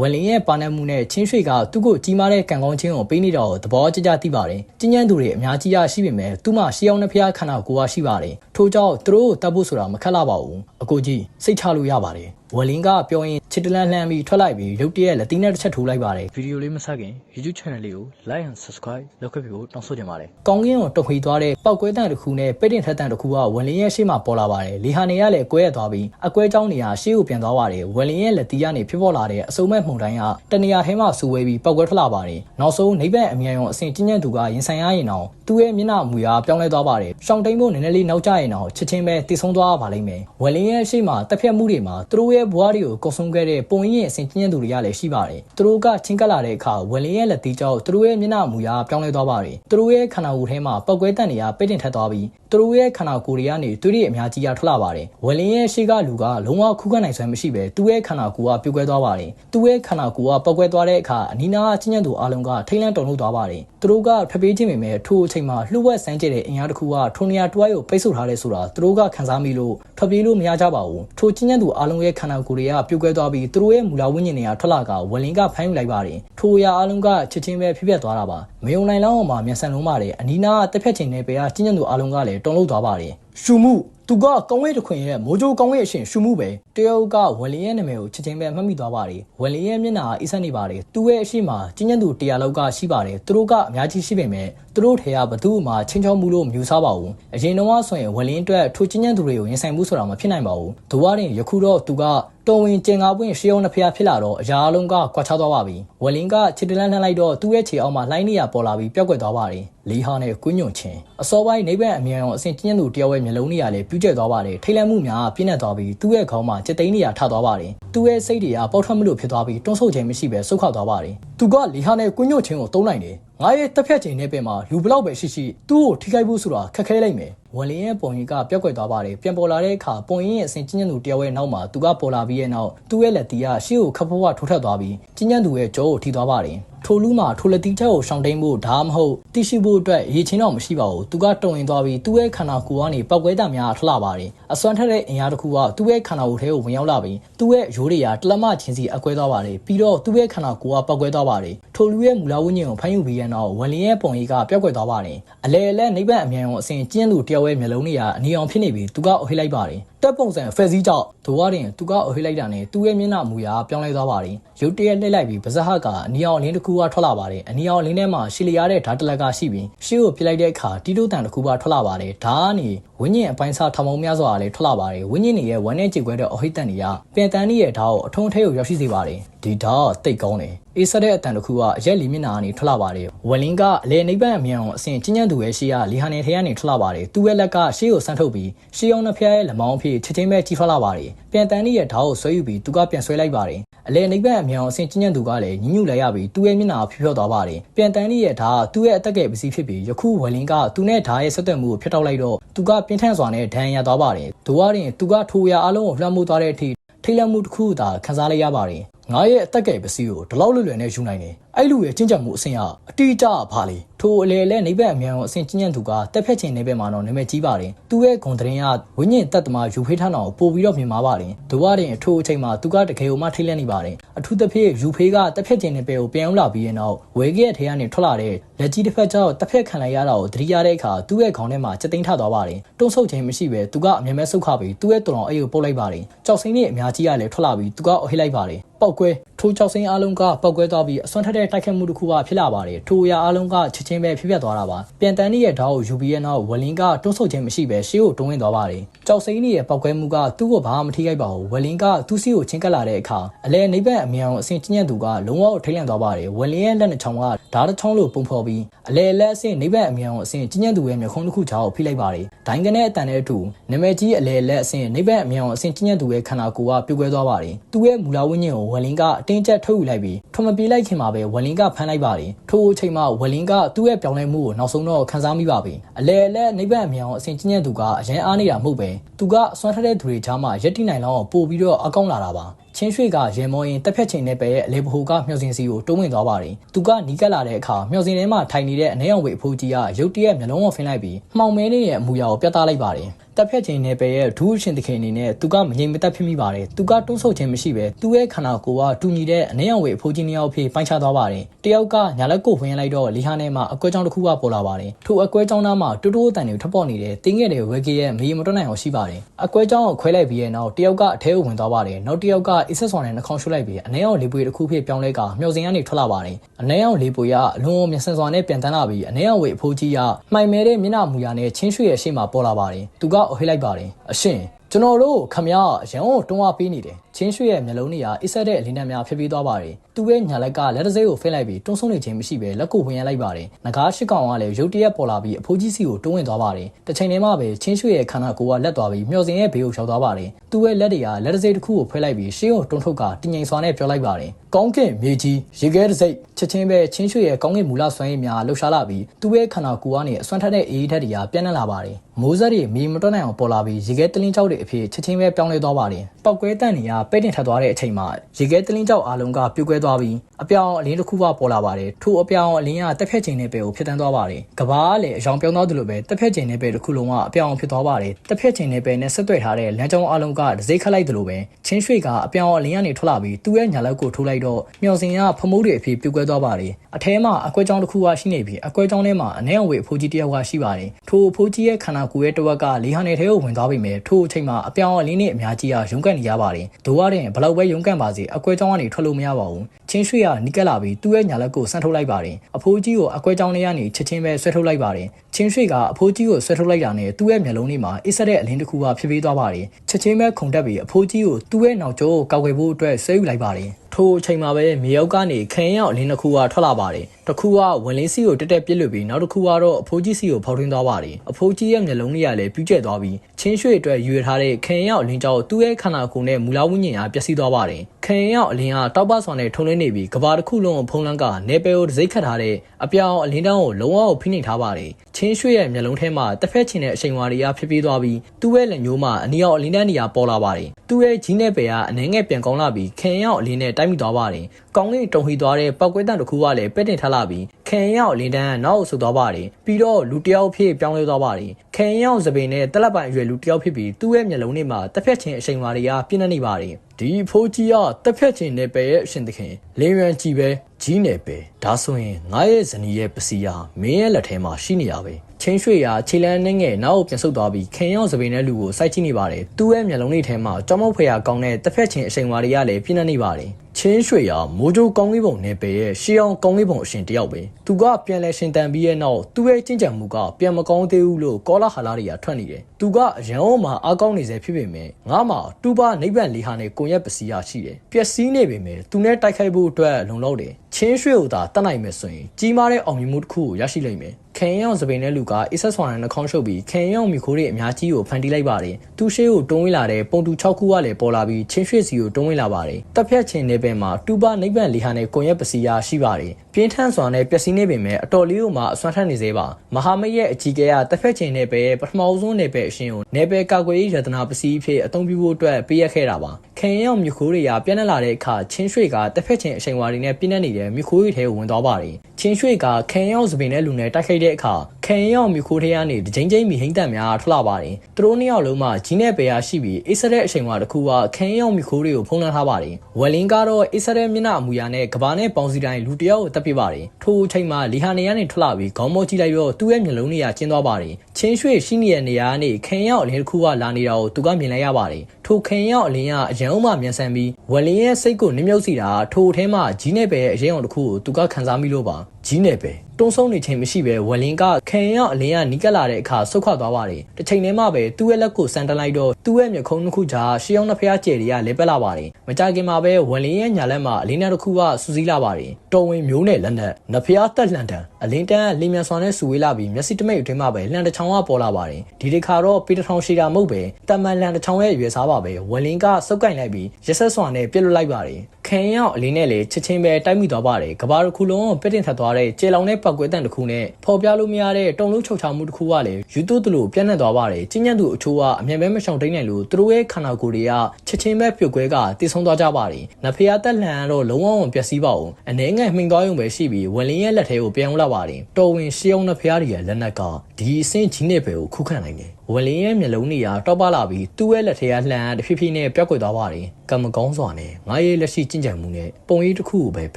ဝယ်လင်းရဲ့ပါနမှုနဲ့ချင်းရွှေကသူ့ကိုကြီးမားတဲ့ကံကောင်းခြင်းကိုပေးနေတော့သဘောကျကျသိပါတယ်။ကျဉ်းကျန်းသူတွေအများကြီးရရှိပေမဲ့သူ့မှာရှေးအောင်နှစ်ဖျားခန္ဓာကိုယ်ကရှိပါတယ်။ထို့ကြောင့်သူတို့ကိုတတ်ဖို့ဆိုတာမခက်လာပါဘူး။အကိုကြီးစိတ်ချလို့ရပါတယ်။ ဝယ်လင်းကပြောရင်ချစ်တလန်းလှမ်းပြီးထွက်လိုက်ပြီးရုတ်တရက်လက်သီးနဲ့တစ်ချက်ထိုးလိုက်ပါတယ်။ဗီဒီယိုလေးမဆက်ခင် YouTube channel လေးကို like and subscribe လုပ်ခဲ့ပြီးတောင်းဆိုချင်ပါတယ်။ကောင်းကင်ကိုတုံခွေသွားတဲ့ပောက်ကွဲတန်တစ်ခုနဲ့ပိတ်တင်ထက်တန်တစ်ခုကဝယ်လင်းရဲ့ရှေ့မှာပေါ်လာပါတယ်။လီဟာနေကလည်းကွဲရသွားပြီးအကွဲကြောင်းနေရာရှေ့ကိုပြန်သွားပါတယ်။ဝယ်လင်းရဲ့လက်သီးကနေဖြစ်ပေါ်လာတဲ့အစုံမဲ့မှုန်တိုင်းကတနေရာထဲမှာစူဝဲပြီးပောက်ကွဲထွက်လာပါတယ်။နောက်ဆုံးနိဗ္ဗာန်အမြန်ရုံအစဉ်ကျဉ်းကျဉ်သူကရင်ဆိုင်ရရင်တော့သူ့ရဲ့မျက်နှာမူရာပြောင်းလဲသွားပါတယ်။ရှောင်းတိန်ဖို့နည်းနည်းလေးနောက်ကျရင်တော့ချက်ချင်းပဲတည်ဆုံးသွားပါလိမ့်မယ်။ဝယ်လင်းရဲ့ရှေ့မှာတက်ဖြတ်မှုတွေမှာသူတို့ရဲ့ဘွားတွေကိုကုံဆုံးခဲ့တဲ့ပုံရင်းရဲ့အစဉ်ကျဉ်းကျဉ်သူတွေကလည်းရှိပါတယ်။သူတို့ကချင်းကပ်လာတဲ့အခါဝယ်လင်းရဲ့လက်သီးကြောင့်သူတို့ရဲ့မျက်နှာမူရာပြောင်းလဲသွားပါတယ်။သူတို့ရဲ့ခန္ဓာကိုယ်ထဲမှာပောက်ကွဲတန်တွေကပိတ်တင်ထက်သွားပြီးသူတို့ရဲ့ခန္ဓာကိုယ်တွေကနေသွေးတွေအများကြီးရထွက်လာပါတယ်။ဝယ်လင်းရဲ့ရှေ့ကလူကလုံးဝခုခံနိုင်စွမ်းမရှိပဲသူ့ရဲ့ခန္ဓာကိုယ်ကပြုတ်ကွဲသွားပါတယ်။သူ့ရဲ့ခန္ဓာကိုယ်ကပောက်ကွဲသွားတဲ့အခါအနီးနားချင်းချင်းသူအလုံးကထိတ်လန့်တုန်လှုပ်သွားပါတယ်။သူတို့ကဖျက်ပေးခြင်းပေမဲ့ထိုအချိန်မှာလှုပ်ဝက်ဆန်းကျတဲ့အင်အားတစ်ခုကထိုနေရာတွိုင်းကိုပိတ်ဆို့ထားတယ်ဆိုတာသူတို့ကခန်းစားမိလို့ထွက်ပြေးလို့မရကြပါဘူး။ထိုချင်းချင်းသူအလုံးရဲ့ခန္ဓာကိုယ်တွေကပြုတ်ကွဲသွားပြီးသူတို့ရဲ့မူလဝိညာဉ်တွေကထွက်လာကဝယ်လင်းကဖမ်းယူလိုက်ပါတယ်။ထိုအရာအလုံးကချက်ချင်းပဲဖြစ်ပျက်သွားတာပါ။မယုံနိုင်လောက်အောင်မှမြန်ဆန်လုံးပါတယ်။အနီးနားတက်ဖြတ်ချိန်နဲ့ပဲချင်းချင်းသူအလုံးကလည်းတုန်လှုပ်သွားပါတယ်။ရှူမှုသူကကောင်းဝဲတစ်ခွင်ရဲ့မိုးကြိုးကောင်းဝဲအရှင်ရှုမှုပဲတယောက်ကဝယ်လင်းရဲ့နာမည်ကိုချက်ချင်းပဲမှတ်မိသွားပါတယ်ဝယ်လင်းရဲ့မျက်နှာအိစက်နေပါတယ်သူ့ရဲ့အရှိမကျဉ်းကျဉ်သူတရားလောက်ကရှိပါတယ်သူတို့ကအများကြီးရှိပေမဲ့သူတို့ထဲကဘသူ့မှာချင်းချောမှုလို့မယူဆပါဘူးအရင်တော့ဆိုရင်ဝယ်လင်းအတွက်ထိုကျဉ်းကျဉ်သူတွေကိုရင်ဆိုင်မှုဆိုတာမဖြစ်နိုင်ပါဘူးဒိုဝါရင်ယခုတော့သူကတော်ဝင်ကျင်ကားပွင့်ရှေးအောင်နှစ်ဖျားဖြစ်လာတော့အရာအလုံးကကွာခြားသွားပါပြီဝယ်လင်းကချစ်တလန်းလှမ်းလိုက်တော့သူ့ရဲ့ခြေအောက်မှာလှိုင်းနေရပေါ်လာပြီးပျောက်ကွယ်သွားပါတယ်လီဟာနဲ့ကွင်းညွန့်ချင်းအစောပိုင်းနေဘက်အမြန်အောင်အဆင်ကျဉ်းသူတယောက်ရဲ့မျိုးလုံးနေရလေပြူးကျက်သွားပါတယ်ထိတ်လန့်မှုများပြင်းထန်သွားပြီးသူ့ရဲ့ခေါင်းမှာစက်သိန်းနေရထသွားပါတယ်သူ့ရဲ့စိတ်တွေကပေါက်ထွက်မလို့ဖြစ်သွားပြီးတွန်းဆုတ်ခြင်းမရှိပဲဆုတ်ခွာသွားပါတယ်သူကလီဟာနဲ့ကွင်းညွန့်ချင်းကိုတုံးလိုက်တယ်ငါရဲ့တက်ဖြတ်ချိန်နဲ့ပဲမှာလူဘလောက်ပဲရှိရှိသူ့ကိုထိခိုက်ဖို့ဆိုတာခက်ခဲလိုက်မယ်ဝန်လင်းရဲ့ပုံရိပ်ကပျောက်ကွယ်သွားပါတယ်ပြန်ပေါ်လာတဲ့အခါပုံရိပ်ရဲ့အစဉ်ကျဉ်းကျဉ်သူတယောက်ရဲ့နောက်မှာသူကပေါ်လာပြီးရဲ့နောက်သူ့ရဲ့လက်တီးကရှေ့ကိုခပ်ဖွားဖွားထိုးထက်သွားပြီးကျဉ်းကျဉ်သူရဲ့ကြောကိုထိသွားပါတယ် ထိုလူမှာထိုလက်တီးချက်ကိုရှောင်တိန်ဖို့ဒါမှမဟုတ်တိရှိဖို့အတွက်ရေချင်းတော့မရှိပါဘူးသူကတုံရင်သွားပြီးသူ့ရဲ့ခန္ဓာကိုယ်ကနေပောက်ကွဲတာများထလာပါတယ်အစွမ်းထက်တဲ့အင်အားတစ်ခုကသူ့ရဲ့ခန္ဓာကိုယ်ထဲကိုဝင်ရောက်လာပြီးသူ့ရဲ့ရိုးတွေကတလက်မချင်းစီအကွဲသွားပါတယ်ပြီးတော့သူ့ရဲ့ခန္ဓာကိုယ်ကပောက်ကွဲသွားပါတယ်ထိုလူရဲ့မူလဝိညာဉ်ကိုဖမ်းယူပြီးရနောက်ဝန်လင်းရဲ့ပုံရိပ်ကပျောက်ကွယ်သွားပါတယ်အလဲအလဲနိဗ္ဗာန်အမြန်ကိုအစဉ်ကျင်းသူတယောက်ရဲ့မျက်လုံးတွေကအနီအောင်ဖြစ်နေပြီးသူကအဟိလိုက်ပါတယ် တက်ပုံစံဖက်စည်းကြောင့်ဒိုဝါရင်သူကအဟိလိုက်တာနဲ့သူ့ရဲ့မျက်နှာမူရာပြောင်းလဲသွားပါတယ်ရုတ်တရက်လှည့်လိုက်ပြီးဗဇက်ဟကအနီအောင်လင်းတစ်ခုကထွက်လာပါတယ်အနီအောင်လင်းထဲမှာရှီလီယာတဲ့ဓာတ်တလက်ကရှိပြီးရှေ့ကိုပြစ်လိုက်တဲ့အခါတီတိုတန်တစ်ခုကထွက်လာပါတယ်ဒါကနေဝင်းညင်အပိုင်းစားထောင်ပေါင်းများစွာလည်းထွက်လာပါတယ်ဝင်းညင်နေရဲ့ဝမ်းနဲ့ကြေကွဲတဲ့အဟိတန်တွေကပင်တန်ရဲ့ဓာတ်ကိုအထုံးထဲကိုရောက်ရှိစေပါတယ် ဒီဓာတ်တိတ်ကောင်းတယ်အေးဆက်တဲ့အတန်တစ်ခုကအရက်လီမျက်နှာကနေထွက်လာပါတယ်ဝလင်းကအလေနိဗ္ဗာန်အမြန်အောင်အစဉ်ကျဉ်းကျဉ်သူရဲ့ရှေ့ကလီဟာနေထဲကနေထွက်လာပါတယ်သူ့ရဲ့လက်ကရှေ့ကိုဆန်းထုတ်ပြီးရှေးအောင်နှစ်ဖျားရဲ့လက်မောင်းဖြစ်ချက်ချင်းပဲကြီးထွက်လာပါတယ်ပြန်တန်ရဲ့ဓာတ်ကိုဆွဲယူပြီးသူကပြန်ဆွဲလိုက်ပါတယ်အလေနိဗ္ဗာန်အမြန်အောင်အစဉ်ကျဉ်းကျဉ်သူကလည်းညှဉ်းညူလိုက်ရပြီးသူ့ရဲ့မျက်နှာကိုဖြော့သွားပါတယ်ပြန်တန်ရဲ့ဓာတ်သူ့ရဲ့အသက်ကယ်ပစ္စည်းဖြစ်ပြီးယခုဝလင်းကသူနဲ့ဓာတ်ရဲ့ဆက်သွယ်မှုကိုဖျက်တောက်လိုက်တော့သူကပြင်းထန်စွာနဲ့ဒဏ်ရာသွားပါတယ်ဒိုဝါရင်သူကထိုရာအလုံးကိုလွှမ်းမိုးသွားတဲ့အထိထိတ်လန့်မှုတစ်ခုသာခံစားလိုက်ရပါတယ်ငါရဲ့အသက်ကယ်ပစ္စည်းကိုဒီလောက်လွယ်လွယ်နဲ့ယူနိုင်တယ်အဲ့လူရဲ့ကျင့်ကြံမှုအဆင့်ကအတိအကျဖားလေထိုအလေလဲနေဘက်အမြန်ကိုအဆင့်ကျင့်ကြံသူကတက်ဖက်ချင်နေဘက်မှာတော့နာမည်ကြီးပါတယ်သူရဲ့ဂုံတရင်ကဝိညာဉ်တက်သမားယူဖေးထားတော့ပို့ပြီးတော့မြင်ပါပါတယ်ဒိုဝါရင်အထိုးအချိန်မှာသူကတကယ်ကိုမှထိတ်လန့်နေပါတယ်အထူးသဖြင့်ယူဖေးကတက်ဖက်ချင်နေဘက်ကိုပြန်ရောက်လာပြီးရင်တော့ဝဲကဲထဲကနေထွက်လာတဲ့လက်ကြီးတစ်ဖက်ကျတော့တက်ဖက်ခံလိုက်ရတာကိုသတိရတဲ့အခါသူ့ရဲ့ခေါင်းထဲမှာစက်သိန်းထသွားပါတယ်တွန်းဆုပ်ခြင်းမရှိပဲသူကအမြဲမဲဆုပ်ခပြီးသူ့ရဲ့တော်တော်အိတ်ကိုပုတ်လိုက်ပါတယ်ကြောက်စိမ့်နဲ့အများကြီးကလည်းထွက်လာပြီးသူကအဟိလိုက်ပါတယ်ပောက်ကွဲ ထိုးကြောက်စိမ့်အလုံးကပောက်ကွဲသွားပြီးအစွမ်းထက်တဲ့တိုက်ခတ်မှုတစ်ခုကဖြစ်လာပါတယ်ထိုအရာအလုံးကချက်ချင်းပဲဖြစ်ပြသွားတာပါပြန်တန်းရဲ့ဓာတ်ကိုယူပြီးရဲ့နောက်ဝလင်းကတွန်းဆုပ်ခြင်းမရှိပဲရှေးကိုတွန်းဝင်သွားပါတယ်ကြောက်စိမ့်ရဲ့ပောက်ကွဲမှုကသူ့ကိုဘာမှမထိခိုက်ပါဘူးဝလင်းကသူ့စီကိုချင်းကပ်လာတဲ့အခါအလဲနိဗ္ဗာန်အမြန်အောင်အစဉ်ကျဉ်းသူကလုံးဝထိတ်လန့်သွားပါတယ်ဝလင်းရဲ့လက်နှချောင်းကဓာတ်တစ်ချောင်းလိုပုံဖော်ပြီးအလဲလက်အစဉ်နိဗ္ဗာန်အမြန်အောင်အစဉ်ကျဉ်းသူရဲ့မျက်ခုံးတစ်ခုချောင်းကိုဖိလိုက်ပါတယ်ဒိုင်းကနေအတန်နဲ့အတူနမဲကြီးအလဲလက်အစဉ်နိဗ္ဗာန်အမြန်အောင်အစဉ်ကျဉ်းသူရဲ့ခန္ဓာကိုယ်ကပြုတ်ကွဲသွားပါတယ်သူ့ရဲ့မူလဝိညာဉ်ကိုဝလင်းကအတင်းကျပ်ထုတ်ယူလိုက်ပြီးထွန်မပြေးလိုက်ခင်မှာပဲဝလင်းကဖမ်းလိုက်ပါတယ်ထိုအချိန်မှာဝလင်းကသူ့ရဲ့ပြောင်းလဲမှုကိုနောက်ဆုံးတော့ခန်းစားမိပါပြီအလဲအလဲနိဗ္ဗာန်အမြန်အောင်အစဉ်ကျဉ်းသူကအရင်အားနေတာမဟုတ်ပဲသူကအစွမ်းထက်တဲ့သူတွေချားမှရက်တိနိုင်လောက်အောင်ပို့ပြီးတော့အကောင်းလာတာပါ ချင်းရွှေကရေမောရင်တက်ဖြတ်ချိန်နဲ့ပဲရဲ့အလေဘဟိုကမျှော်စင်စီကိုတုံးဝင်သွားပါတယ်။သူကနီးကပ်လာတဲ့အခါမျှော်စင်ထဲမှာထိုင်နေတဲ့အနှဲအောင်ဝေအဖိုးကြီးကရုတ်တရက်မျက်လုံးကိုဖင်းလိုက်ပြီးမှောင်မဲနေတဲ့အမူအရာကိုပြသလိုက်ပါတယ်။တပ်ဖြတ်ခြင်းနယ်ပယ်ရဲ့ဒူးရှင်သခင်အနေနဲ့သူကမငြိမ်မသက်ဖြစ်မိပါတယ်သူကတွန်းဆုတ်ခြင်းမရှိပဲသူ့ရဲ့ခန္ဓာကိုယ်ကတူညီတဲ့အနည်းအောင်ဝေအဖိုးကြီးနှစ်ယောက်ဖြစ်ပိုင်းခြားသွားပါတယ်တယောက်ကညာလက်ကိုဝင်လိုက်တော့လီဟာနဲ့မှအကွဲကြောင်းတစ်ခုကပေါ်လာပါတယ်ထိုအကွဲကြောင်းသားမှာတူတူအတန်တွေထပ်ပေါ်နေတဲ့တင်းငယ်တွေဝဲကြီးရဲ့မေးမတွန်းနိုင်အောင်ရှိပါတယ်အကွဲကြောင်းကိုခွဲလိုက်ပြီးရဲ့နောက်တယောက်ကအထဲကိုဝင်သွားပါတယ်နောက်တယောက်ကအစ်ဆက်ဆွန်နဲ့နှာခေါင်းရှုလိုက်ပြီးအနည်းအောင်လေးပွေတစ်ခုဖြစ်ပြောင်းလဲကမျောစင်ကနေထွက်လာပါတယ်အနည်းအောင်လေးပွေကအလွန်မျက်စင်စွာနဲ့ပြန်တန်းလာပြီးအနည်းအောင်ဝေအဖိုးကြီးကမှိုင်မဲတဲ့မျက်နှာမူရနဲ့ချင်းရွှေရဲ့ရှေ့မှာပေါ်လာပါတယ်သူကအော်ဟစ်လိုက်ပါတယ်အရှင်ကျွန်တော်တို့ခမရရန်ကိုတွန်းအားပေးနေတယ် ချင်းရွှေရဲ့မျက်လုံးတွေကအိဆက်တဲ့အလင်းတန်းများဖြစ်ပြီးသွားပါတယ်သူ့ရဲ့ညာလက်ကလက်တစဲကိုဖိလိုက်ပြီးတွန်းဆုံနေခြင်းမရှိပဲလက်ကိုဝင်ရလိုက်ပါတယ်ငကားရှစ်ကောင်ကလည်းရုတ်တရက်ပေါ်လာပြီးအဖိုးကြီးစီကိုတွန်းဝင်သွားပါတယ်တစ်ချိန်တည်းမှာပဲချင်းရွှေရဲ့ခန္ဓာကိုယ်ကလက်သွားပြီးမျောစင်ရဲ့ဘေးကိုရောက်သွားပါတယ်သူ့ရဲ့လက်တွေကလက်တစဲတစ်ခုကိုဖိလိုက်ပြီးရှေးကိုတွန်းထုတ်ကတင်ငိမ်စွာနဲ့ပြောလိုက်ပါတယ်ကောင်းကင်မြေကြီးရေခဲတစိတ်ချက်ချင်းပဲချင်းရွှေရဲ့ကောင်းကင်မူလစွမ်းရည်များလှုပ်ရှားလာပြီးသူ့ရဲ့ခန္ဓာကိုယ်ကနေအစွမ်းထက်တဲ့အေးဓာတ်တွေကပြန့်နှံ့လာပါတယ်မိုးစက်တွေမြေမတွက်နိုင်အောင်ပေါ်လာပြီးရေခဲတလင်းကြောက်တွေအဖြစ်ချက်ချင်းပဲပြောင်းလဲသွားပါတယ်ပောက်ကွဲတန့်တွေကပဲ့တင်ထပ်သွားတဲ့အချိန်မှာရေခဲတလင်းကြောက်အားလုံးကပြုတ်ကွဲသွားပြီးအပြောင်အလင်းတစ်ခုကပေါ်လာပါတယ်ထို့အပြောင်အလင်းကတက်ဖြတ်ချိန်နဲ့ပဲကိုဖြစ်တန်းသွားပါတယ်ကဘာကလည်းအယောင်ပြောင်းသွားသလိုပဲတက်ဖြတ်ချိန်နဲ့ပဲတစ်ခုလုံးကအပြောင်ဖြစ်သွားပါတယ်တက်ဖြတ်ချိန်နဲ့ပဲနဲ့ဆက်သွယ်ထားတဲ့လမ်းကြောင်းအားလုံးကဒစိခတ်လိုက်သလိုပဲချင်းရွှေကအပြောင်အလင်းကနေထွက်လာပြီးသူ့ရဲ့ညာလက်ကိုထိုးလိုက်တော့မျောစင်ကဖမိုးတွေအဖြစ်ပြုတ်ကွဲသွားပါတယ်အထဲမှာအကွဲကြောင်းတစ်ခုကရှိနေပြီးအကွဲကြောင်းထဲမှာအနည်းအဝေးအဖိုးကြီးတစ်ယောက်ကရှိပါတယ်ထိုအဖိုးကြီးရဲ့ခန္ဓာကိုယ်ရဲ့တစ်ဝက်ကလေးဟာနယ်ထဲကိုဝင်သွားပြီမဲ့ထိုအချိန်မှာအပြောင်အလင်းနဲ့အများကြီးကရုန်းကန်နေရပါတယ်ဒိုးရတဲ့ဘလောက်ပဲရုန်းကန်ပါစေအကွဲကြောင်းကနေထွက်လို့မရပါဘူးချင်းရွှေကနီးကပ်လာပြီးသူ့ရဲ့ညာလက်ကိုဆန့်ထုတ်လိုက်ပါတယ်အဖိုးကြီးကိုအကွဲကြောင်းလေးကနေချက်ချင်းပဲဆွဲထုတ်လိုက်ပါတယ်ချင်းရွှေကအဖိုးကြီးကိုဆွဲထုတ်လိုက်တာနဲ့သူ့ရဲ့မျက်လုံးလေးမှာအစ်ဆက်တဲ့အလင်းတစ်ခုကဖြစ်ပေးသွားပါတယ်ချက်ချင်းပဲခုန်တက်ပြီးအဖိုးကြီးကိုသူ့ရဲ့နောက်ကျောကိုကောက်ွယ်ဖို့အတွက်ဆွဲယူလိုက်ပါတယ် ထိုအချိန်မှာပဲမြေရောက်ကနေခရင်ရောက်အလင်းတစ်ခုကထွက်လာပါတယ်တစ်ခုကဝင်လင်းစီကိုတက်တက်ပြစ်လွတ်ပြီးနောက်တစ်ခုကတော့အဖိုးကြီးစီကိုဖောက်ထွင်းသွားပါတယ်အဖိုးကြီးရဲ့မျက်လုံးလေးကလည်းပြူးကျက်သွားပြီးချင်းရွှေအတွက်ယူရထားတဲ့ခရင်ရောက်အလင်းကြောင့်သူ့ရဲ့ခန္ဓာကိုယ်နဲ့မူလဝိညာဉ်အားပျက်စီးသွားပါတယ်ခရင်ရောက်အလင်းကတောက်ပစွာနဲ့ထုံလင်းနေပြီးကဘာတစ်ခုလုံးကိုဖုံးလန်းကနေပယ်ကိုတစိမ့်ခတ်ထားတဲ့အပြောင်အလင်းတောင်းကိုလုံးဝကိုဖိနှိပ်ထားပါတယ်ချင်းရွှေရဲ့မျက်လုံးထဲမှာတစ်ဖက်ချင်တဲ့အချိန်ဝါတွေကဖြစ်ပြီးသွားပြီးသူ့ရဲ့လက်ညှိုးမှာအနီရောက်အလင်းတန်းနေရာပေါ်လာပါတယ်သူ့ရဲ့ဂျင်းနဲ့ပယ်ကအနှဲငယ်ပြန်ကောင်းလာပြီးခရင်ရောက်အလင်းနဲ့တိုက်မိသွားပါတယ်ကောင်းလေးတုံဟီသွားတဲ့ပောက်ကွဲတန်တစ်ခုကလည်းပဲ့တင်ထားလာပြီးခင်ရောက်လင်းတန်းနောက်ဆုတ်သွားပါတယ်ပြီးတော့လူတယောက်ဖြစ်ပြောင်းလဲသွားပါတယ်ခင်ရောက်စပင်နဲ့တက်လက်ပိုင်အရွယ်လူတယောက်ဖြစ်ပြီးသူ့ရဲ့မျက်လုံးထဲမှာတစ်ဖက်ချင်းအချိန်ဝါတွေကပြည့်နေနေပါတယ်ဒီဖိုးကြီးကတစ်ဖက်ချင်းနဲ့ပဲရဲ့အရှင်သခင်လင်းရန်ကြီးပဲကြီးနေပဲဒါဆိုရင်ငါရဲ့ဇနီးရဲ့ပစီယာမင်းရဲ့လက်ထဲမှာရှိနေရပဲချင်းရွှေရခြေလန်းနှင်းငယ်နောက်ကိုပြန်ဆုတ်သွားပြီးခင်ရောက်စပင်နဲ့လူကိုစိုက်ကြည့်နေပါတယ်သူ့ရဲ့မျက်လုံးလေးထဲမှာကြောင်မောက်ဖွေရကောင်းတဲ့တစ်ဖက်ချင်းအချိန်ဝါတွေကလည်းပြည့်နေနေပါတယ် ချင်းရွှေရမိုးကြိုးကောင်းလေးပုံနဲ့ပဲရဲ့ရှေးအောင်ကောင်းလေးပုံအရှင်တယောက်ပဲသူကပြန်လဲရှင်တန်ပြီးရဲ့နောက်သူ့ရဲ့ကျင့်ကြံမှုကပြန်မကောင်းသေးဘူးလို့ကောလာဟာလာတွေကထွက်နေတယ်သူကအရန်အောင်မှာအားကောင်းနေစေဖြစ်ပေမဲ့ငါမှတူပါနိဗ္ဗာန်လေးဟာနဲ့ကိုရက်ပစီရရှိတယ်ပျက်စီးနေပေမဲ့သူနဲ့တိုက်ခိုက်ဖို့အတွက်လုံလောက်တယ်ချင်းရွှေကိုသာတတ်နိုင်မယ်ဆိုရင်ကြီးမားတဲ့အောင်မြင်မှုတစ်ခုကိုရရှိလိမ့်မယ်ခင်ရောက်စပိန်နဲ့လူကအစ်ဆက်ဆွာနဲ့နှာခေါင်းရှုပ်ပြီးခင်ရောက်မိခိုးတွေအများကြီးကိုဖန်တီးလိုက်ပါတယ်။သူ့ရှေးကိုတွန်းဝင်လာတဲ့ပုံတူ6ခုကလည်းပေါ်လာပြီးချင်းရွှေစီကိုတွန်းဝင်လာပါတယ်။တပ်ဖြတ်ချင်းနေပင်မှာတူပါနိဗ္ဗာန်လီဟာနဲ့ကွန်ရက်ပစီယာရှိပါတယ်။ပြင်းထန်စွာနဲ့ပျက်စီးနေပေမဲ့အတော်လေးကိုမှအစွမ်းထက်နေသေးပါ။မဟာမိတ်ရဲ့အကြီးကဲကတပ်ဖြတ်ချင်းနေပဲပထမဆုံးနေပဲအရှင်ကိုနေပဲကာကွယ်ရေးရတနာပစီဖြစ်အသုံးပြုဖို့အတွက်ပေးရခဲ့တာပါ။ခင်ရောက်မြခိုးတွေကပြန့်နှံ့လာတဲ့အခါချင်းရွှေကတပ်ဖြတ်ချင်းအချိန်ဝါတွေနဲ့ပြင်းနှံ့နေတဲ့မြခိုးတွေထဲကိုဝင်သွားပါတယ်။ချင်းရွှေကခင်ရောက်စပင်နဲ့လူနဲ့တိုက်ခိုက်တဲ့အခါခင်ရောက်မြခိုးထဲကနေဒကြိမ်ကြိမ်မိဟိမ့်တန်များထွက်လာပါတယ်။သူတို့နှစ်ယောက်လုံးမှာဂျင်းနဲ့ပေရရှိပြီးအစ္စရက်အချိန်ဝါတစ်ခုကခင်ရောက်မြခိုးတွေကိုဖုံးလွှမ်းထားပါတယ်။ဝယ်လင်းကတော့အစ္စရက်မျက်နှာအမူအရာနဲ့ကဘာနဲ့ပေါင်းစီတိုင်းလူတယောက်ကိုတပ်ပစ်ပါတယ်။ထိုအချိန်မှာလီဟာနေရနေထွက်လာပြီးခေါင်းမောကြည့်လိုက်တော့သူ့ရဲ့မျက်လုံးတွေကကျင်းသွားပါတယ်။ချင်းရွှေရှိနေတဲ့နေရာကနေခင်ရောက်အလင်းတစ်ခုကလာနေတာကိုသူကမြင်လိုက်ရပါတယ်။ထိုခင်ရောက်အလင်းကအရန်အောင်မှမြန်ဆန်ပြီးဝယ်လင်းရဲ့စိတ်ကိုနစ်မြုပ်စီတာထိုအထဲမှာဂျင်းနဲ့ပဲအရင်အောင်တစ်ခုကိုသူကခံစားမိလို့ပါကြီးနေပဲ တွန်းဆုံးနေချိန်မရှိပဲဝလင်ကခံရအလင်းကနီးကပ်လာတဲ့အခါဆုတ်ခွာသွားပါတယ်တစ်ချိန်တည်းမှပဲသူ့ရဲ့လက်ကိုစမ်းတက်လိုက်တော့သူ့ရဲ့မျက်ခုံးတစ်ခုကြားရှေးအောင်နှစ်ဖျားကျယ်တွေကလဲပက်လာပါတယ်မကြခင်မှာပဲဝလင်ရဲ့ညာလက်မှာအလင်းတစ်ခုကစူးစီးလာပါတယ်တော်ဝင်မျိုးနဲ့လက်နက်နှစ်ဖျားတက်လှန်တန်အလင်းတန်းလင်းမြန်စွာနဲ့စူဝေးလာပြီးမျက်စိတမိတ်အတွင်းမှာပဲလှန်တစ်ချောင်းကပေါ်လာပါတယ်ဒီတစ်ခါတော့ပေတထောင်ရှိတာမဟုတ်ပဲတမန်လန်တစ်ချောင်းရဲ့အရွယ်စားပါပဲဝလင်ကစုပ်ကင်လိုက်ပြီးရက်ဆက်စွာနဲ့ပြစ်လွတ်လိုက်ပါတယ်ခံရောက်အလင်းနဲ့လေချက်ချင်းပဲတိုက်မိသွားပါတယ်ကဘာတစ်ခုလုံးပြစ်တင်ထပ်သွားတဲ့ကျေလောင်တဲ့ပောက်ကွဲတန်တစ်ခုနဲ့ပေါ်ပြလို့မရတဲ့တုံလုံးချုပ်ချမှုတစ်ခုကလည်းယူတူးတလို့ပြန့်နှံ့သွားပါတယ်ကျဉ်းညံ့သူအချို့ကအမြန်ပဲမရှောင်တိန်နိုင်လို့သူတို့ရဲ့ခန္ဓာကိုယ်တွေကချက်ချင်းပဲပြုတ်ကွဲကတည်ဆုံးသွားကြပါတယ်နဖေးရတက်လှန်တော့လုံးဝမပျက်စီးပါဘူးအနေငယ်မှိန်သွားရုံပဲရှိပြီးဝင်လင်းရဲ့လက်ထဲကိုပြန်လာပါတယ်တော်ဝင်ရှေးအောင်နဖေးရရဲ့လက်နက်ကဒီအဆင့်ကြီးနေပဲကိုခုခံနိုင်တယ်ဝလင်းရဲ့မျက်လုံးတွေကတောက်ပလာပြီးသူ့ရဲ့လက်ထဲကလှမ်းတဖြည်းဖြည်းနဲ့ပြောက်ကွယ်သွားပါတယ်ကံမကောင်းစွာနဲ့ငါရဲ့လက်ရှိကြင်ကြံမှုနဲ့ပုံရိပ်တစ်ခုကိုပဲဖ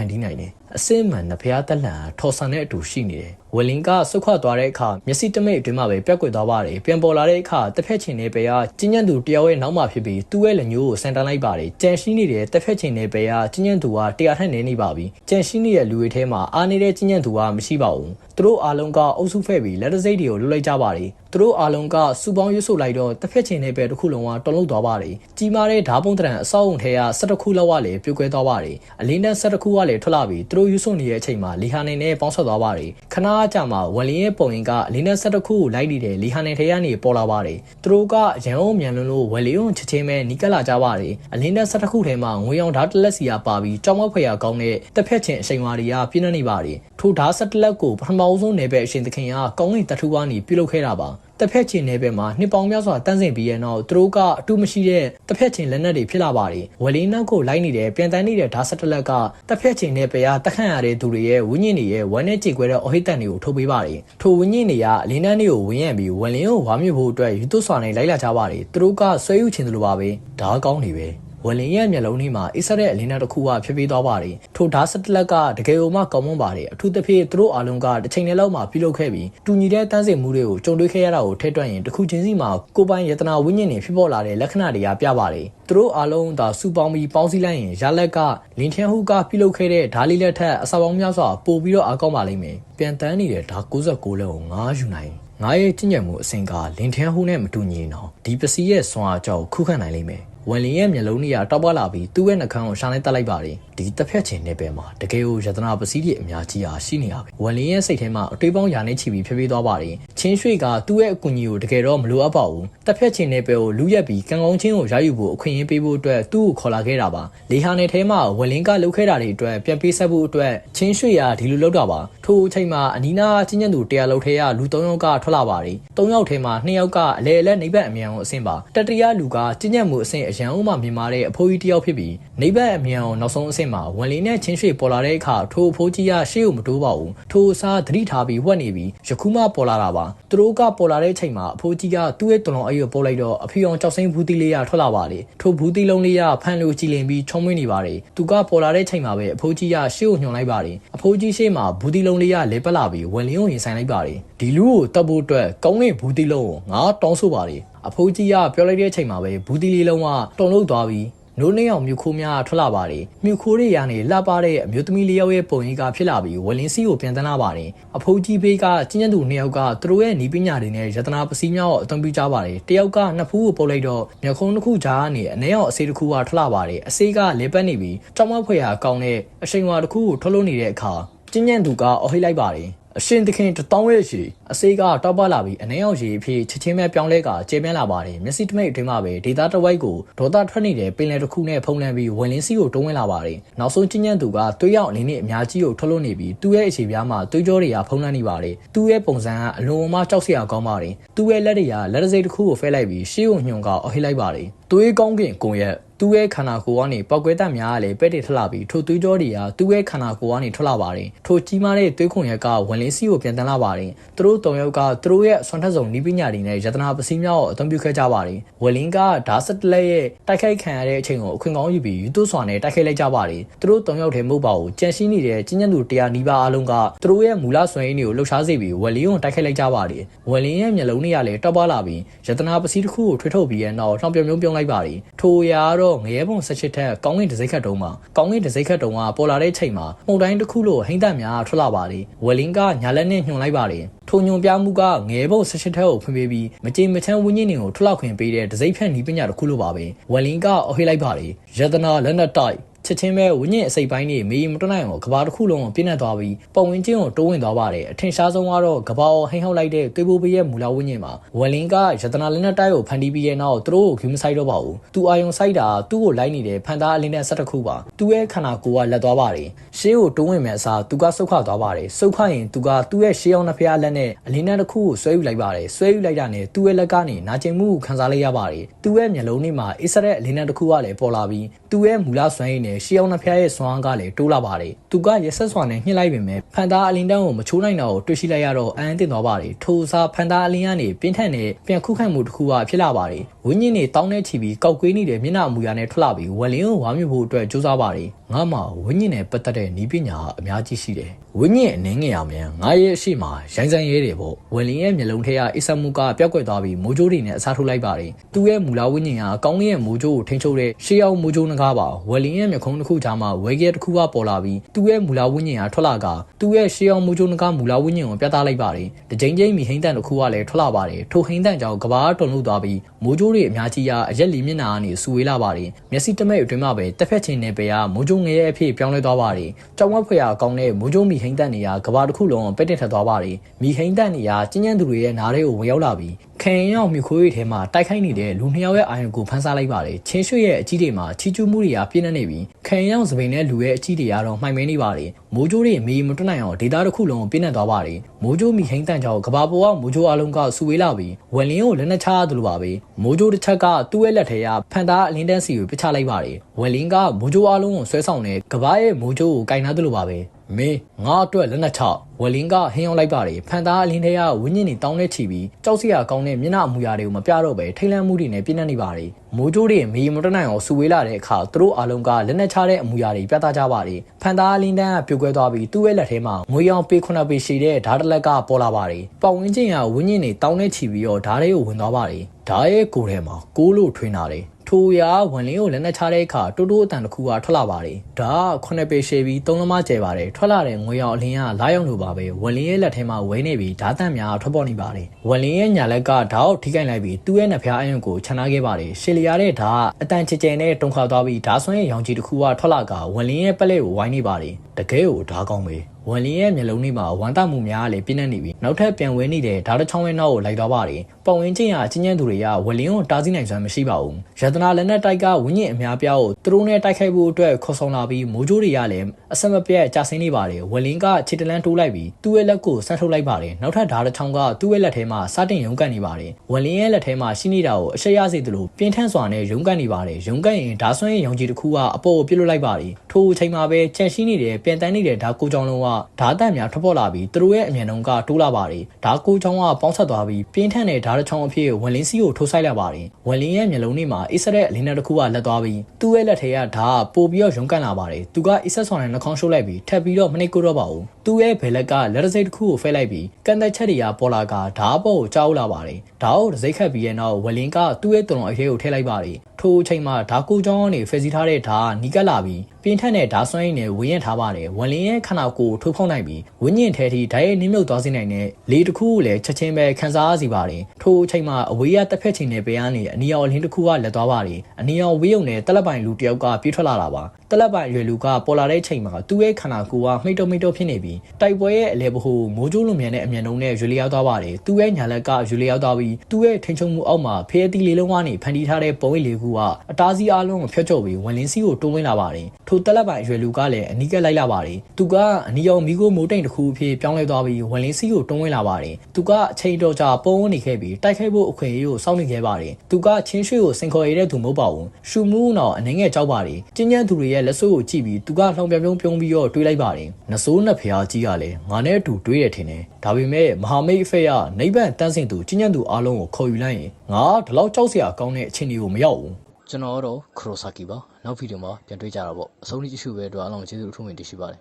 န်တီးနိုင်တယ်အစင်မှန်နှဖျားတက်လှန်ထော်ဆန်တဲ့အတူရှိနေတယ် ဝလင်ကဆုတ်ခွာသွားတဲ့အခါမျက်စိတမိတ်အတွင်းမှာပဲပြက်ကွယ်သွားပါတယ်ပြန်ပေါ်လာတဲ့အခါတစ်ဖက်ချင်နေပဲကကျဉ်းညံ့သူတယောက်ရဲ့နောက်မှာဖြစ်ပြီးသူ့ရဲ့လက်ညိုးကိုဆန်တန်းလိုက်ပါတယ်ကြံရှိနေတဲ့တစ်ဖက်ချင်နေပဲကကျဉ်းညံ့သူကတရားထက်နေနေပါပြီကြံရှိနေတဲ့လူတွေထဲမှာအားနေတဲ့ကျဉ်းညံ့သူကမရှိပါဘူးသူတို့အားလုံးကအုပ်စုဖဲ့ပြီးလက်တစိတ်တွေကိုလှုပ်လိုက်ကြပါတယ်သူတို့အားလုံးကစူပေါင်းရွတ်ဆိုလိုက်တော့တစ်ဖက်ချင်နေပဲတစ်ခုလုံးကတုံ့လုံသွားပါတယ်ကြီးမားတဲ့ဓာပုံတရံအဆောက်အုံထဲက၁၁ခုလောက်ကလည်းပြုတ်ကွဲသွားပါတယ်အလင်းနဲ့၁၁ခုကလည်းထွက်လာပြီးသူတို့ရွတ်ဆိုနေတဲ့အချိန်မှာလီဟာနေနဲ့ပေါင်းဆက်သွားပါတယ်ခဏအကြာမှာဝလင်းရဲ့ပုံရင်ကအလင်းနဲ့၁၁ခုကိုလိုက်နေတဲ့လီဟာနေထဲကနေပေါ်လာပါတယ်သူတို့ကရန်အောင်မြန်လွန်းလို့ဝလင်းကိုချက်ချင်းပဲနီးကပ်လာကြပါတယ်အလင်းနဲ့၁၁ခုထဲမှာငွေရောင်ဓာတ်တလက်စီကပါပြီးကြောင်မောက်ဖွယ်ရကောင်းတဲ့တစ်ဖက်ချင်အချိန်ဝါတွေကပြင်းနေနေပါတယ်ထိုဓာတ်ဆက်တလက်ကိုပထမအဆုံးနယ်ပယ်အရှင်သခင်ကကောင်းကင်တထူကနေပြုလုပ်ခဲ့တာပါတစ်ဖက်ချင်နယ်ပယ်မှာနှစ်ပေါင်းများစွာတန်းစင်ပြီးရဲ့နောက်သူတို့ကအတူမရှိတဲ့တစ်ဖက်ချင်လက်နက်တွေဖြစ်လာပါတယ်ဝလင်းနောက်ကိုလိုက်နေတဲ့ပြန်တန်းနေတဲ့ဓာတ်ဆက်တလက်ကတစ်ဖက်ချင်နယ်ပယ်ကတခန့်ရတဲ့သူတွေရဲ့ဝိညာဉ်တွေရဲ့ဝမ်းနဲ့ကြေကွဲတဲ့အော်ဟစ်တန်တွေကိုထုတ်ပေးပါတယ်ထိုဝိညာဉ်တွေကအလင်းတန်းတွေကိုဝင်းရံပြီးဝလင်းကိုဝါမြစ်ဖို့အတွက်ယူသွစွာနဲ့လိုက်လာကြပါတယ်သူတို့ကဆွဲယူချင်တယ်လို့ပါပဲဓာတ်ကောင်းနေပဲ ဝလင်ရဲ့မျက်လုံးထဲမှာအစ်ဆက်တဲ့အလင်းနောက်တစ်ခုကဖြစ်ပြီးသွားပါတယ်ထိုဓာတ်စတလက်ကတကယ်ကိုမှကောင်းမွန်ပါတယ်အထူးသဖြင့်သူတို့အားလုံးကတစ်ချိန်တည်းလောက်မှပြုလုပ်ခဲ့ပြီးတူညီတဲ့တန်းစင်မှုတွေကိုကြုံတွေ့ခဲ့ရတာကိုထည့်တွက်ရင်တစ်ခုချင်းစီမှာကိုပိုင်ယတနာဝိညာဉ်တွေဖြစ်ပေါ်လာတဲ့လက္ခဏာတွေကပြပါတယ်သူတို့အားလုံးသာစူပေါင်းပြီးပေါင်းစည်းလိုက်ရင်ရလက်ကလင်ထန်ဟူကပြုလုပ်ခဲ့တဲ့ဓာလီလက်ထက်အစာပေါင်းများစွာပို့ပြီးတော့အားကောင်းပါလိမ့်မယ်ပြန်တန်းနေတဲ့ဓာ69လက်ကိုငားယူနိုင်ငါရဲ့ကျင့်ကြံမှုအစဉ်ကလင်ထန်ဟူနဲ့မတူညီတော့ဒီပစီရဲ့စွမ်းအားကြောင့်ခုခံနိုင်လိမ့်မယ် ဝန်လင်းရဲ့မျက်လုံးတွေကတောက်ပွားလာပြီးသူ့ရဲ့နှာခမ်းကိုရှာလိုက်တက်လိုက်ပါတယ်ဒီတစ်ဖက်ချင်နေပဲမှာတကယ်ကိုယတနာပစည်းတွေအများကြီးအားရှိနေရပဲဝန်လင်းရဲ့စိတ်ထဲမှာအတွေးပေါင်းယာနေချီပြီးဖြည်းဖြည်းသွားပါတယ်ချင်းရွှေကသူ့ရဲ့အကူအညီကိုတကယ်တော့မလိုအပ်ပါဘူးတစ်ဖက်ချင်နေပဲကိုလူရက်ပြီးကံကောင်းချင်းကိုရယူဖို့အခွင့်အရေးပေးဖို့အတွက်သူ့ကိုခေါ်လာခဲ့တာပါလေဟာနယ်ထဲမှာဝန်လင်းကလှုပ်ခဲ့တာတွေအတွက်ပြန်ပေးဆက်ဖို့အတွက်ချင်းရွှေကဒီလိုလုပ်တာပါထိုအချိန်မှာအနီးနားချင်းညံသူတရားလှုပ်ထဲကလူ၃ယောက်ကထွက်လာပါတယ်၃ယောက်ထဲမှာ၂ယောက်ကအလဲအလဲနေဘက်အမြန်အောင်အဆင့်ပါတတိယလူကချင်းညံမှုအဆင့်အရန်ဦးမှမြင်မာတဲ့အဖိုးကြီးတယောက်ဖြစ်ပြီးနေဘက်အမြန်အောင်နောက်ဆုံးအဆင့်မှာဝန်လင်းနဲ့ချင်းရွှေပေါ်လာတဲ့အခါထိုအဖိုးကြီးကရှေ့ကိုမတိုးပါဘူးထိုအစားသတိထားပြီးဝက်နေပြီးယခုမှပေါ်လာတာပါသူတို့ကပေါ်လာတဲ့အချိန်မှာအဖိုးကြီးကသူ့ရဲ့တလုံးအိပ်ကိုပေါ်လိုက်တော့အဖေအောင်ကြောက်စိမ့်ဘူးတီလေးရထွက်လာပါလေထိုဘူးတီလုံးလေးရဖန်လို့ကြည်လင်ပြီးချုံမွေးနေပါတယ်သူကပေါ်လာတဲ့အချိန်မှာပဲအဖိုးကြီးကရှေ့ကိုညွှန်လိုက်ပါတယ်အဖိုးကြီးရှေ့မှာဘူးတီလုံးလေးရလဲပက်လာပြီးဝန်လင်းကိုရင်ဆိုင်လိုက်ပါတယ်ဒီလူကိုတပ်ဖို့အတွက်ကောင်းကင်ဘူးတီလုံးကိုငါတောင်းဆိုပါတယ် အဖိုးကြီးကပြောလိုက်တဲ့အချိန်မှာပဲဘူးတီလေးလုံးကတုံလို့သွားပြီးနိုးနေအောင်မြူခိုးများထွက်လာပါတယ်မြူခိုးတွေရနေလှပတဲ့အမျိုးသမီးလေးယောက်ရဲ့ပုံရိပ်ကဖြစ်လာပြီးဝလင်းစီကိုပြန်တန်းလာပါတယ်အဖိုးကြီးဘေးကကျင်းကျန်သူနှစ်ယောက်ကသူတို့ရဲ့နီးပညာတွေနဲ့ယတနာပစည်းများကိုအသုံးပြုကြပါတယ်တယောက်ကနှစ်ဖူးကိုပုတ်လိုက်တော့မျက်ခုံးတစ်ခုကြားကနေအနည်းအောင်အစေးတစ်ခုကထွက်လာပါတယ်အစေးကလဲပတ်နေပြီးကြောင်မဖွယ်ရာကောင်းတဲ့အချိန်ဝါတစ်ခုကိုထွက်လို့နေတဲ့အခါကျင်းကျန်သူကအော်ဟိတ်လိုက်ပါတယ် အရှင်သခင်တတောင်းရဲ့ရှည်အစေးကတောက်ပလာပြီးအနေအောင်ရေအဖြစ်ချက်ချင်းပဲပြောင်းလဲကကျေပြင်းလာပါတယ်မျက်စိတမိတ်အတွင်းမှာပဲဒေတာတဝိုက်ကိုဒေါသထွက်နေတဲ့ပင်လယ်တစ်ခုနဲ့ဖုံးလန်းပြီးဝင်လင်းစီကိုတုံးဝင်လာပါတယ်နောက်ဆုံးချင်းညံ့သူကတွေးရောက်အနေနဲ့အများကြီးကိုထွက်လို့နေပြီးသူ့ရဲ့အခြေပြားမှာတွေးကြောတွေကဖုံးလန်းနေပါတယ်သူ့ရဲ့ပုံစံကအလွန်အမကြောက်စရာကောင်းပါတယ်သူ့ရဲ့လက်တွေကလက်တစိတစ်ခုကိုဖဲလိုက်ပြီးရှေးကိုညွန်ကအဟိလိုက်ပါတယ်သွေးကောင်းကင်ကိုရက် သူ့ရဲ့ခန္ဓာကိုယ်ကနေပောက်ကွဲတတ်များကလည်းပဲ့တက်ထလာပြီးထိုသွေးကြောတွေကသူ့ရဲ့ခန္ဓာကိုယ်ကနေထွက်လာပါတယ်ထိုကြီးမားတဲ့သွေးခွန်ရက်ကဝင်လင်းစီကိုပြန်တန်းလာပါတယ်သူတို့တုံယောက်ကသူတို့ရဲ့ဆွမ်းထက်စုံနီးပညာတွေနဲ့ယတနာပစည်းများကိုအသုံးပြုခဲ့ကြပါတယ်ဝလင်းကဓာတ်စက်လက်ရဲ့တိုက်ခိုက်ခံရတဲ့အချိန်ကိုအခွင့်ကောင်းယူပြီးယူသွစွာနဲ့တိုက်ခိုက်လိုက်ကြပါတယ်သူတို့တုံယောက်ထဲမဟုတ်ပါဘူးကြံရှိနေတဲ့ကျဉ်းကျဉ်သူတရားနီးပါးအလုံးကသူတို့ရဲ့မူလဆွမ်းရင်းတွေကိုလှုပ်ရှားစေပြီးဝလင်းကိုတိုက်ခိုက်လိုက်ကြပါတယ်ဝလင်းရဲ့မျက်လုံးတွေကလည်းတောက်ပါလာပြီးယတနာပစည်းတစ်ခုကိုထွေးထုတ်ပြီးရဲ့နောက်လှောင်ပြုံပြုံပြုံလိုက်ပါတယ်ထိုရာကတော့ငရဲပုံဆက်ချစ်ထက်ကောင်းကင်တစိခတ်တုံးမှာကောင်းကင်တစိခတ်တုံးကပေါ်လာတဲ့ချိန်မှာမှုန်တိုင်းတစ်ခုလိုဟိမ့်သက်များထွက်လာပါတယ်ဝလင်းကညာလက်နဲ့ညှွန်လိုက်ပါတယ်ထိုညွန်ပြမှုကငဲဘုတ်ဆက်ချစ်ထက်ကိုဖွင့်ပေးပြီးမကြင်မချမ်းဝင်းညင်းတွေကိုထွက်လောက်ခွင့်ပေးတဲ့ဒစိမ့်ဖြန့်နီးပညာတစ်ခုလိုပါပဲဝလင်းကအဟိလိုက်ပါတယ်ယတနာလက်နက်တိုက် ချက်ချင်းပဲဝင်းညင်အစိပ်ပိုင်းတွေမေးမတွနိုင်အောင်ကဘာတစ်ခုလုံးကိုပြင်းနေသွားပြီးပုံဝင်ချင်းကိုတိုးဝင်သွားပါတယ်အထင်ရှားဆုံးကတော့ကဘာကိုဟိမ့်ဟောက်လိုက်တဲ့သွေးပိုးပေးရဲ့မူလာဝင်းညင်မှာဝလင်းကယတနာလက်နက်တိုက်ကိုဖန်တီးပြီးရဲ့နောက်သူတို့ကိုဂူမဆိုင်တော့ပါဘူးသူအာယုံဆိုင်တာသူ့ကိုလိုက်နေတဲ့ဖန်သားအလင်းနဲ့ဆက်တစ်ခုပါသူ့ရဲ့ခန္ဓာကိုယ်ကလက်သွားပါတယ်ရှေးကိုတိုးဝင်မဲ့အစားသူကဆုတ်ခသွားပါတယ်ဆုတ်ခရင်သူကသူ့ရဲ့ရှေးအောင်နှစ်ဖျားလက်နဲ့အလင်းနဲ့တစ်ခုကိုဆွဲယူလိုက်ပါတယ်ဆွဲယူလိုက်တာနဲ့သူ့ရဲ့လက်ကနေနာကျင်မှုကိုခံစားလိုက်ရပါတယ်သူ့ရဲ့မျက်လုံးထဲမှာအစ္စရက်အလင်းနဲ့တစ်ခုကလည်းပေါ်လာပြီးသူ့ရဲ့မူလဆွမ်းရည်နဲ့မဲ့ရှီအောင်နှဖျားရဲ့စွမ်းအားကလည်းတိုးလာပါတယ်သူကရက်ဆက်စွာနဲ့ညှစ်လိုက်ပေမဲ့ဖန်သားအလင်းတန်းကိုမချိုးနိုင်တော့တွေ့ရှိလိုက်ရတော့အန်အသင့်သွားပါတယ်ထိုအစားဖန်သားအလင်းကနေပြင်းထန်တဲ့ပြန်ခုခံမှုတစ်ခုကဖြစ်လာပါတယ် ဝင်းညင်းနေတောင်းနေချီပြီးကောက်ကွေးနေတဲ့မျက်နှာအမူအရာနဲ့ထွက်လာပြီးဝလင်းကိုဝါမြဖို့အတွက်ကြိုးစားပါတယ်ငါမှဝင်းညင်းနဲ့ပတ်သက်တဲ့ဤပညာအများကြီးရှိတယ်ဝင်းညင်းအနေငယ်ရမြန်ငါရဲ့အရှိမရိုင်းစမ်းရဲတယ်ပေါ့ဝလင်းရဲ့မျက်လုံးထဲကအစ္စမှုကပျောက်ကွယ်သွားပြီးမိုးကြိုးတွေနဲ့အစားထိုးလိုက်ပါတယ်သူ့ရဲ့မူလာဝင်းညင်းကအကောင်းကြီးရဲ့မိုးကြိုးကိုထိန်းချုပ်တဲ့ရှေးအောင်မိုးကြိုးနဂါးပါဝလင်းရဲ့မျက်ခုံးတစ်ခုကြားမှာဝဲကဲတစ်ခုကပေါ်လာပြီးသူ့ရဲ့မူလာဝင်းညင်းကထွက်လာကသူ့ရဲ့ရှေးအောင်မိုးကြိုးနဂါးမူလာဝင်းညင်းကိုပြသလိုက်ပါတယ်တကြိမ်ကြိမ်မီဟိန်းတန်တစ်ခုကလည်းထွက်လာပါတယ်ထိုဟိန်းတန်ကြောင့်ကဘာတုံလို့သွားပြီး မိုးကြိုးတွေအများကြီးကအရက်လီမျက်နှာကနေစူဝေးလာပါတယ်မျက်စိတမိတ်အတွင်းမှာပဲတက်ဖက်ချင်းနဲ့ပဲကမိုးကြိုးငရဲအဖြစ်ပြောင်းလဲသွားပါတယ်ကြောင်ဝက်ဖွေရအကောင်းတဲ့မိုးကြိုးမီဟိန်းတန်တွေကကဘာတစ်ခုလုံးပက်တက်ထက်သွားပါတယ်မီဟိန်းတန်တွေကကျဉ်းကျဉ်သူတွေရဲ့နားတွေကိုဝင်ရောက်လာပြီးခင်ရောက်မြခိုးရီထဲမှာတိုက်ခိုက်နေတဲ့လူနှစ်ယောက်ရဲ့အာရုံကိုဖမ်းဆားလိုက်ပါတယ်ချင်းရွှေရဲ့အကြီးတွေမှာချီကျူးမှုတွေကပြင်းနေပြီးခင်ရောက်စပိန်နဲ့လူရဲ့အကြီးတွေကတော့မှိုင်မဲနေပါတယ်မိုးကြိုးတွေမီမတွနိုင်အောင်ဒေတာတစ်ခုလုံးပြင်းနေသွားပါတယ်မိုးကြိုးမီဟိန်းတန်ကြောင့်ကဘာပေါ်ကမိုးကြိုးအလုံးကစူဝေးလာပြီးဝယ်လင်းကိုလက်နှချရတယ်လို့ပါပဲမိုးကြိုးတစ်ချက်ကသူ့ရဲ့လက်ထဲကဖန်သားအလင်းတန်းစီကိုပြချလိုက်ပါတယ်ဝယ်လင်းကမိုးကြိုးအလုံးကိုဆွဲဆောင်တဲ့ကဘာရဲ့မိုးကြိုးကိုကင်ထားတယ်လို့ပါပဲ မင်းငါအတွက်လက်နက်ချဝလင်းကဟင်းအောင်လိုက်ပါတယ်ဖန်သားအလင်းထဲကဝင်းညင်နေတောင်းနေချီပြီးကြောက်စရာကောင်းတဲ့မျက်နှာအမူအရာတွေကိုမပြတော့ပဲထိတ်လန့်မှုတွေနဲ့ပြင်းနေနေပါတယ်မိုးကြိုးတွေမီမတနိုင်အောင်စူဝေးလာတဲ့အခါသူတို့အားလုံးကလက်နက်ချတဲ့အမူအရာတွေပြသကြပါတယ်ဖန်သားအလင်းတန်းကပြုတ်ကွဲသွားပြီးသူ့ရဲ့လက်ထဲမှာငွေရောင်ပေ9ပေရှိတဲ့ဓာတ်တလက်ကပေါ်လာပါတယ်ပတ်ဝန်းကျင်ကဝင်းညင်နေတောင်းနေချီပြီးတော့ဓာတ်တွေကိုဝင်သွားပါတယ်ဓာတ်ရဲ့ကိုယ်ထဲမှာကိုးလို့ထွင်းလာတယ် ထိုရာဝန်လင်းကိုလက်နဲ့ချတဲ့အခါတိုးတိုးအတန်တစ်ခုကထွက်လာပါတယ်။ဒါကခုနှစ်ပေရှည်ပြီးသုံးလမကျဲပါတယ်။ထွက်လာတဲ့ငွေရောင်အလင်းကလာရောက်လို့ပါပဲ။ဝန်လင်းရဲ့လက်ထဲမှာဝဲနေပြီးဓာတ်တန့်များထွက်ပေါ်နေပါတယ်။ဝန်လင်းရဲ့ညာလက်ကဓာတ်ကိုထိခိုက်လိုက်ပြီးသူ့ရဲ့နှဖျားအယုံကိုခြံထားခဲ့ပါတယ်။ရှည်လျာတဲ့ဓာတ်အတန်ချေချေနဲ့တုံခါသွားပြီးဓာတ်ဆွမ်းရဲ့ရောင်ကြီးတစ်ခုကထွက်လာကဝန်လင်းရဲ့ပလက်ကိုဝိုင်းနေပါတယ်။တကယ်ကိုဓာတ်ကောင်းပဲ။ ဝန်လင်းရဲ့မျက်လုံးလေးမှာဝမ်းတောက်မှုများလည်းပြင်းနေနေပြီးနောက်ထပ်ပြန်ဝဲနေတဲ့ဓာတ်တစ်ချောင်းရဲ့နောက်ကိုလိုက်သွားပါတယ်။ပုံဝင်ချင်းရအချင်းချင်းသူတွေကဝလင်းကိုတားဆီးနိုင်စွမ်းမရှိပါဘူး။ရတနာလက်နက်တိုက်ကဝင်းညင်အများပြားကိုသူတို့နဲ့တိုက်ခိုက်ဖို့အတွက်ခေါ်ဆောင်လာပြီးမိုးကြိုးတွေကလည်းအဆက်မပြတ်ကြာဆင်းနေပါတယ်။ဝလင်းကခြေတလန်းတိုးလိုက်ပြီးသူ့ရဲ့လက်ကိုဆက်ထုတ်လိုက်ပါတယ်။နောက်ထပ်ဓာတ်တစ်ချောင်းကသူ့ရဲ့လက်ထဲမှာစတင်ရုံးကန်နေပါတယ်။ဝလင်းရဲ့လက်ထဲမှာရှိနေတာကိုအရှက်ရစေသလိုပြင်းထန်စွာနဲ့ရုံးကန်နေပါတယ်။ရုံးကန်ရင်ဓာတ်ဆွမ်းရဲ့ရောင်ကြီးတစ်ခုကအပေါ်ကိုပြစ်လွတ်လိုက်ပါတယ်။ထိုအချိန်မှာပဲကြန့်ရှိနေတဲ့ပြန်တန်းနေတဲ့ဓာတ်ကိုကြောင်လုံးကဓာတ်တန့်များထွက်ပေါ်လာပြီးသူတို့ရဲ့အမြန်နှုန်းကတိုးလာပါတယ်။ဓာတ်ကိုချောင်းကပေါင်းဆက်သွားပြီးပြင်းထန်တဲ့ဓာတ်တစ်ချောင်းအဖြစ်ဝန်လင်းစီကိုထိုးဆိုင်လိုက်ပါတယ်။ဝန်လင်းရဲ့မျက်လုံးထဲမှာအစ်ဆက်တဲ့အလင်းနဲ့တစ်ခုကလက်သွားပြီးသူ့ရဲ့လက်ထဲကဓာတ်ပို့ပြီးတော့ရုံးကန်လာပါတယ်။သူကအစ်ဆက်ဆောင်တဲ့နှာခေါင်းရှုပ်လိုက်ပြီးထပ်ပြီးတော့မနှိပ်ကိုတော့ပါဘူး။သူ့ရဲ့ဘယ်လက်ကလက်တစိတ်တစ်ခုကိုဖဲလိုက်ပြီးကန်သက်ချက်တွေကပေါ်လာကဓာတ်ပေါ်ကိုကြောက်လာပါတယ်။ဓာတ်ကိုတစ်စိတ်ခတ်ပြီးရဲ့နောက်ဝန်လင်းကသူ့ရဲ့တုံအရေးကိုထည့်လိုက်ပါတယ်။ထိုအချိန်မှာဓာတ်ကိုချောင်းကနေဖယ်စီထားတဲ့ဓာတ်နီးကပ်လာပြီး ပြင်းထန်တဲ့ဓာတ်စွမ်းရည်နဲ့ဝင်းရထားပါတယ်။ဝန်လင်းရဲ့ခန္ဓာကိုယ်ထိုးဖောက်နိုင်ပြီးဝင်းညင်ထဲထိဓာတ်ရဲ့နင်းမြုပ်သွားစေနိုင်တဲ့လေတစ်ခုကိုလည်းချက်ချင်းပဲခန်းစားစီပါတယ်။ထိုအချိန်မှာအဝေးရတစ်ဖက်ချိန်နဲ့ပဲကနေအနီရောင်အလင်းတစ်ခုကလက်သွားပါတယ်။အနီရောင်ဝေးုံနဲ့တက်လက်ပိုင်လူတယောက်ကပြေးထွက်လာတာပါ။တက်လက်ပိုင်ရွယ်လူကပေါ်လာတဲ့ချိန်မှာသူ့ရဲ့ခန္ဓာကိုယ်ကမှိတ်တုံမှိတ်တုံဖြစ်နေပြီးတိုက်ပွဲရဲ့အလဲဘဟုမိုးကြိုးလိုမြန်တဲ့အမြန်နှုံးနဲ့ရွေလျောက်သွားပါတယ်။သူ့ရဲ့ညာလက်ကရွေလျောက်သွားပြီးသူ့ရဲ့ထိန်ချုံမှုအောက်မှာဖျဲတီလေးလုံးကနေဖန်တီးထားတဲ့ပုံရိပ်လေးခုကအတားစီအားလုံးကိုဖျက်ချော်ပြီးဝင်လင်းစီကိုတိုးဝင်လာပါတယ်။ထိုတက်လက်ပိုင်ရွယ်လူကလည်းအနီးကပ်လိုက်လာပါတယ်။သူကအနီရောင်မီကိုမိုးတိမ်တစ်ခုအဖြစ်ပြောင်းလဲသွားပြီးဝင်လင်းစီကိုတွန်းဝင်လာပါတယ်။သူကအချိန်တော်ကြာပုံဝင်နေခဲ့ပြီးတိုက်ခိုက်ဖို့အခွင့်အရေးကိုစောင့်နေခဲ့ပါတယ်။သူကချင်းရွှေကိုစင်ခေါ်ရတဲ့သူမဟုတ်ပါဘူး။ရှူမူးနောက်အနေငယ်ကြောက်ပါတယ်။ကျင်းကျန်းသူတွေရဲ့လက်စွပ်ကိုကြည့်ပြီးသူကလှောင်ပြပြုံးပြုံးပြီးတော့တွေးလိုက်ပါတယ်။နဆိုးနှစ်ဖျားကြီးကလည်းငါနဲ့အတူတွေးရထင်တယ်။ဒါပေမဲ့မဟာမိတ်အဖေကနိဗ္ဗာန်တန်းစင်သူကျင်းကျန်းသူအားလုံးကိုခေါ်ယူလိုက်ရင်ငါဒီလောက်ကြောက်စရာကောင်းတဲ့အခြေအနေကိုမရောက်ဘူး။ ကျွန်တော်တော့ခရိုဆာကီပါနောက်ဗီဒီယိုမှာပြန်တွေ့ကြတာပေါ့အဆုံးထိကြည့်ရှုပဲအတွက်အားလုံးကျေးဇူးအထူးတင်ရှိပါတယ်